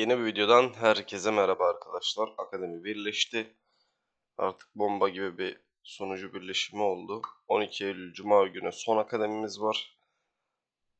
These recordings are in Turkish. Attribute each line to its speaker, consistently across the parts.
Speaker 1: Yeni bir videodan herkese merhaba arkadaşlar. Akademi birleşti. Artık bomba gibi bir sonucu birleşimi oldu. 12 Eylül Cuma günü son akademimiz var.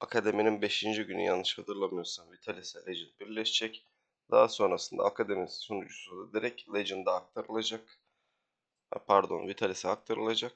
Speaker 1: Akademinin 5. günü yanlış hatırlamıyorsam Vitalis Legend birleşecek. Daha sonrasında akademi sunucusu da direkt Legend'a aktarılacak. Pardon Vitalis'e aktarılacak.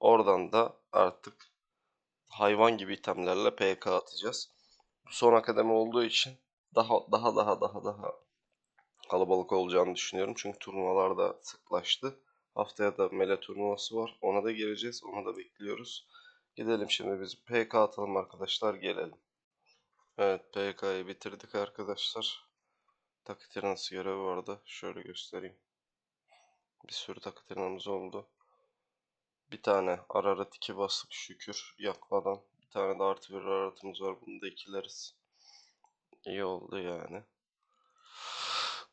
Speaker 1: Oradan da artık hayvan gibi itemlerle PK atacağız. Bu son akademi olduğu için daha daha daha daha daha kalabalık olacağını düşünüyorum. Çünkü turnuvalar da sıklaştı. Haftaya da Mele turnuvası var. Ona da gireceğiz. Onu da bekliyoruz. Gidelim şimdi biz PK atalım arkadaşlar. Gelelim. Evet PK'yı bitirdik arkadaşlar. Takitiranası görevi vardı. Şöyle göstereyim. Bir sürü takitiranımız oldu. Bir tane Ararat 2 bastık şükür yakmadan. Bir tane de artı bir Ararat'ımız var. Bunu da ikileriz. İyi oldu yani.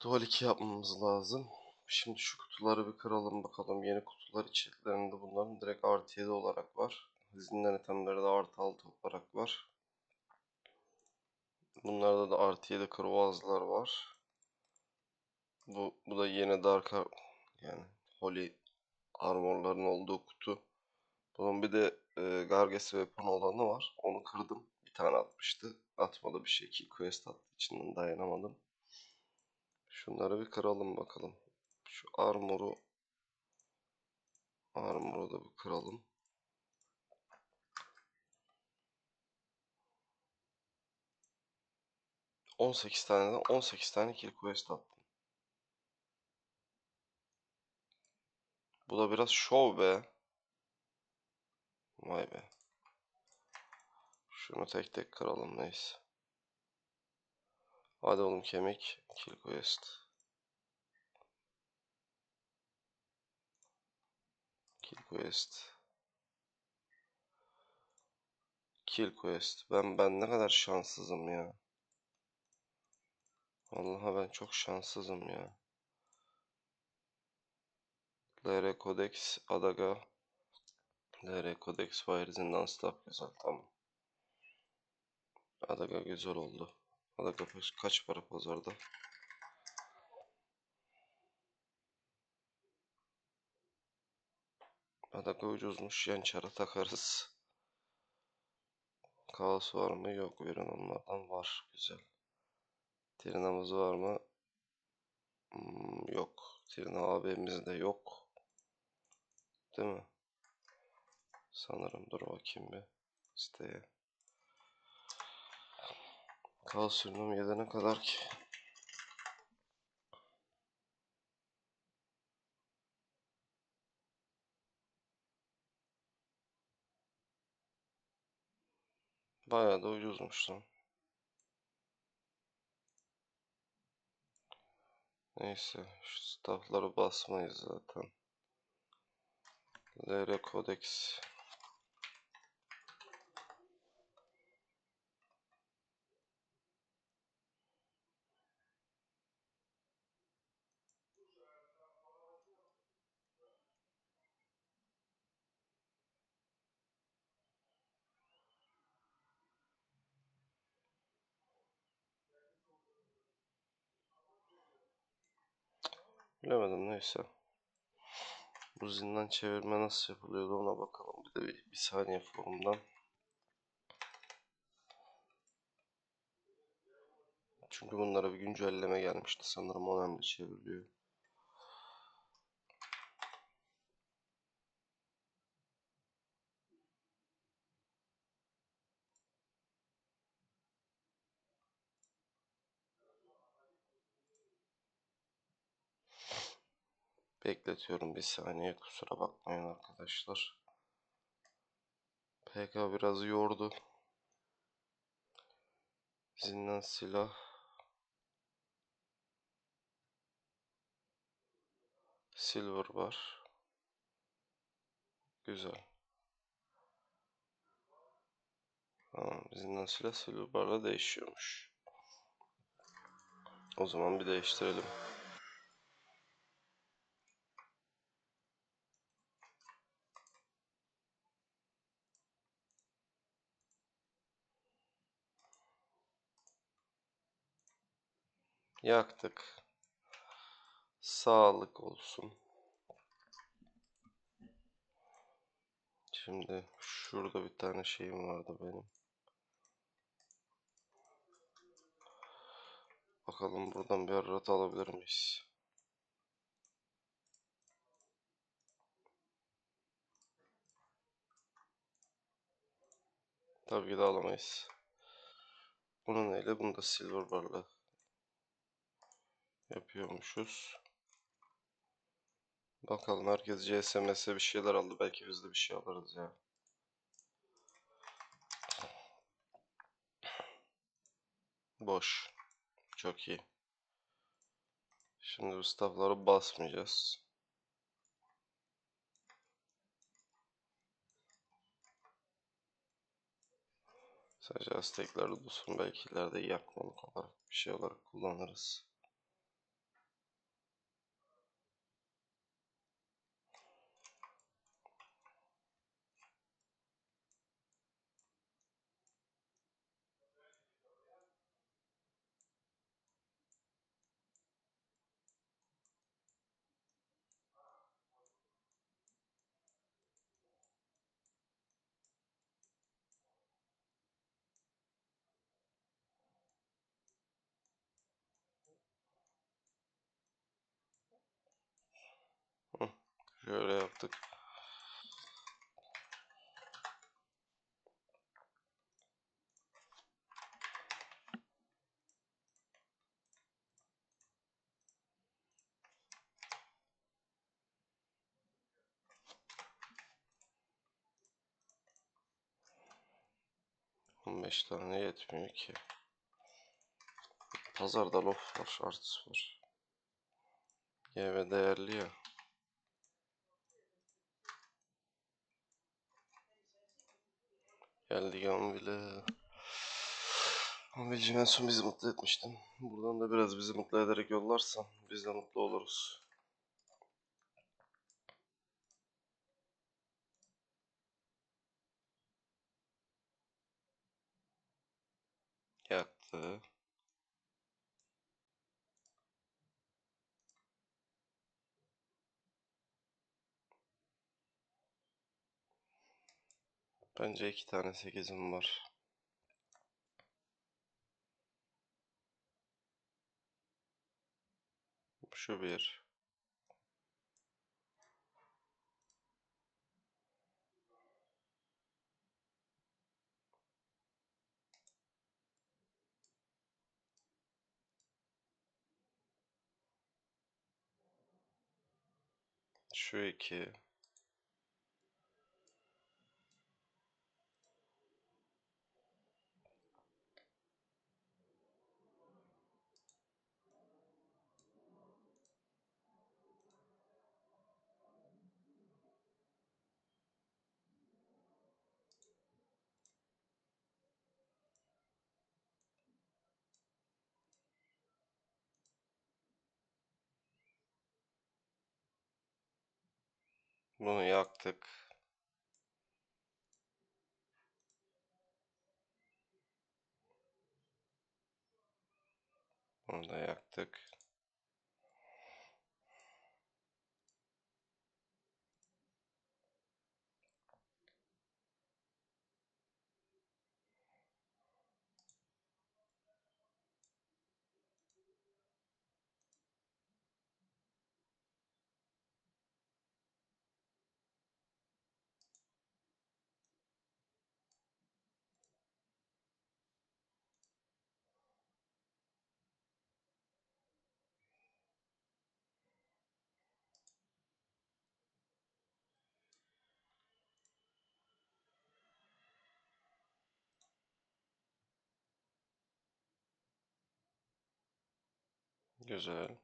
Speaker 1: Dual 2 yapmamız lazım. Şimdi şu kutuları bir kıralım bakalım. Yeni kutular içeriklerinde bunların direkt artı 7 olarak var. Zindan itemleri de artı 6 olarak var. Bunlarda da artı 7 kırvazlar var. Bu, bu da yeni Dark Ar yani Holy armorların olduğu kutu. Bunun bir de e, Garges Weapon olanı var. Onu kırdım. Tane atmıştı. Atmadı bir şey ki quest attı içinden dayanamadım. Şunları bir kıralım bakalım. Şu armoru armoru da bir kıralım. On sekiz tane 18 tane kill quest attım. Bu da biraz şov be. Vay be. Şunu tek tek kıralım neyse. Hadi oğlum kemik. Kill quest. Kill quest. Kill quest. Ben ben ne kadar şanssızım ya. Vallahi ben çok şanssızım ya. LR Codex Adaga LR Codex Fire Zindan Staff güzel tamam. Adaga güzel oldu. Adaga kaç para pazarda? Adaga ucuzmuş. Yançara takarız. Kaos var mı? Yok. Verin onlardan var. Güzel. Trinamız var mı? Hmm, yok. Trina abimizde yok. Değil mi? Sanırım. Dur bakayım bir. Siteye. Kalsiyum yedene kadar ki. Bayağı da ucuzmuş lan. Neyse şu staffları basmayız zaten. LR Codex Bilemedim neyse. Bu zindan çevirme nasıl yapılıyordu ona bakalım. Bir de bir, bir saniye forumdan. Çünkü bunlara bir güncelleme gelmişti sanırım önemli çevriliyor. Bekletiyorum bir saniye kusura bakmayın arkadaşlar. PK biraz yordu. Zindan silah. Silver var. Güzel. Tamam, zindan silah silver barla değişiyormuş. O zaman bir değiştirelim. Yaktık. Sağlık olsun. Şimdi şurada bir tane şeyim vardı benim. Bakalım buradan bir arata alabilir miyiz? Tabii ki de alamayız. Bunu neyle? Bunu da silver barla yapıyormuşuz. Bakalım herkes CSMS'e bir şeyler aldı. Belki biz de bir şey alırız ya. Boş. Çok iyi. Şimdi bu staffları basmayacağız. Sadece Aztekler dursun. Belki ileride yakmalık olarak bir şey olarak kullanırız. Şöyle yaptık. Beş tane yetmiyor ki. Pazarda lof var, artist var. YV değerli ya. Ama bile. Ama en son bizi mutlu etmiştin. Buradan da biraz bizi mutlu ederek yollarsan biz de mutlu oluruz. Yaktı. Bence iki tane sekizim var. Şu bir. Şu iki. Bunu yaktık. Bunu da yaktık. Güzel.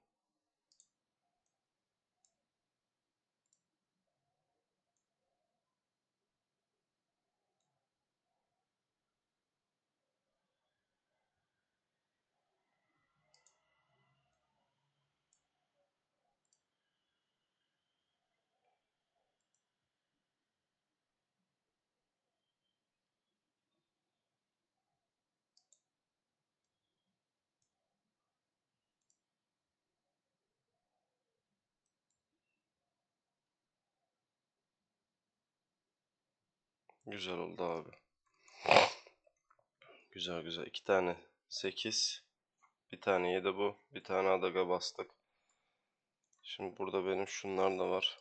Speaker 1: Güzel oldu abi. Güzel güzel. İki tane 8. Bir tane 7 bu. Bir tane adaga bastık. Şimdi burada benim şunlar da var.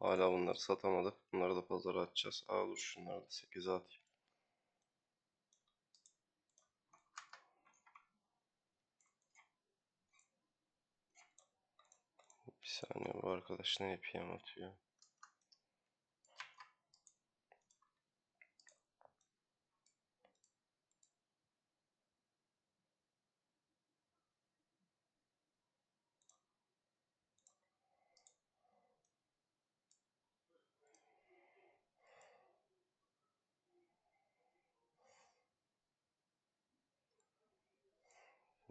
Speaker 1: Hala bunları satamadık. Bunları da pazara atacağız. Aa dur şunları da 8'e atayım. Bir saniye bu arkadaş ne yapıyor atıyor.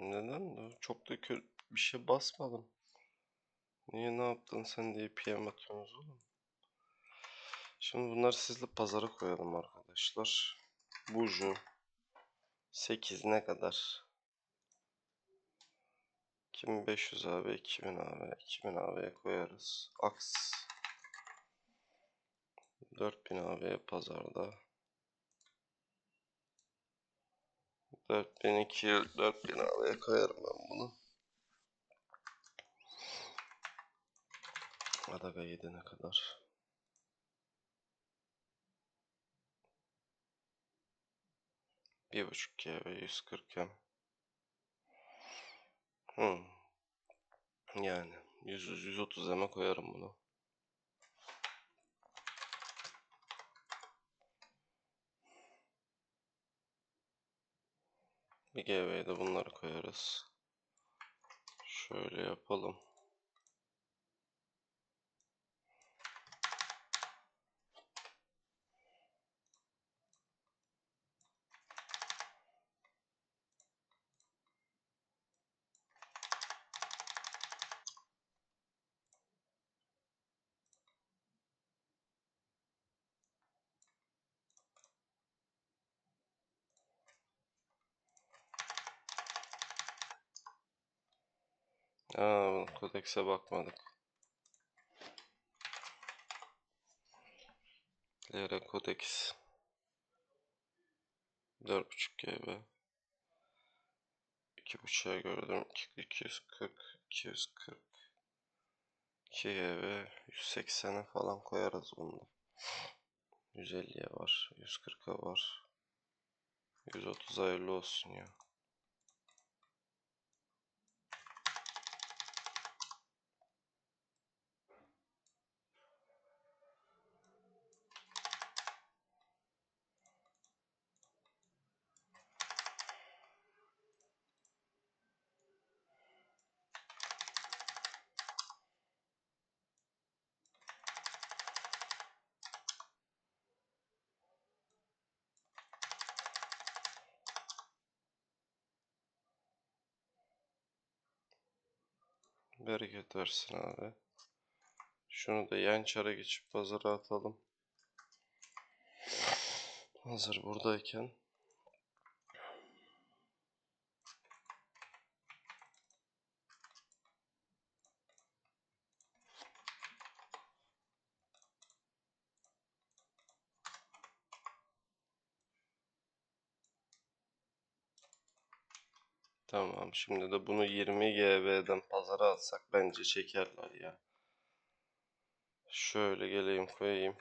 Speaker 1: Neden? Çok da kötü bir şey basmadım. Niye ne yaptın sen diye PM atıyorsunuz oğlum. Şimdi bunları sizle pazara koyalım arkadaşlar. Buju 8 ne kadar? 2500 abi, 2000 abi, 2000 abiye koyarız. Aks 4000 abiye pazarda. 4200 4000 abiye koyarım ben bunu. Adaga 7 ne kadar? Bir buçuk GB 140 M. Hmm. Yani 100 130 M'e koyarım bunu. Bir GB'ye de bunları koyarız. Şöyle yapalım. Aa, kodekse bakmadık. LR kodeks. 4.5 GB 2.5'a gördüm. 240 240 2 GB 180'e falan koyarız bunu. Da. 150'ye var. 140'a var. 130 hayırlı olsun ya. Bereket versin abi. Şunu da yan çara geçip pazara atalım. Hazır buradayken. Şimdi de bunu 20 GB'den pazara atsak bence çekerler ya. Şöyle geleyim koyayım.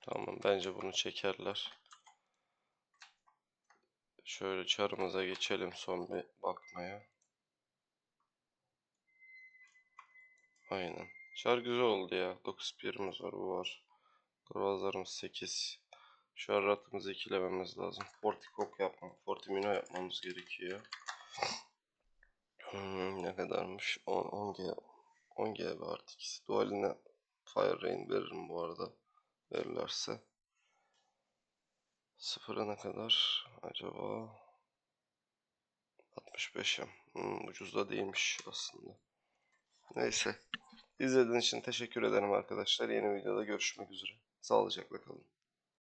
Speaker 1: Tamam bence bunu çekerler. Şöyle çarımıza geçelim son bir bakmaya. Aynen. Çar güzel oldu ya. 9 pirimiz var bu var. Kurvazlarımız 8. Şu an ratımızı ikilememiz lazım. Fortikok yapmam, Fortimino yapmamız gerekiyor. Hmm, ne kadarmış? 10, 10 G 10 GB artı ikisi. Dualine Fire Rain veririm bu arada. Verirlerse. Sıfıra ne kadar acaba? 65'im. Hmm, ucuz da değilmiş aslında. Neyse. İzlediğiniz için teşekkür ederim arkadaşlar. Yeni videoda görüşmek üzere. Sağlıcakla kalın.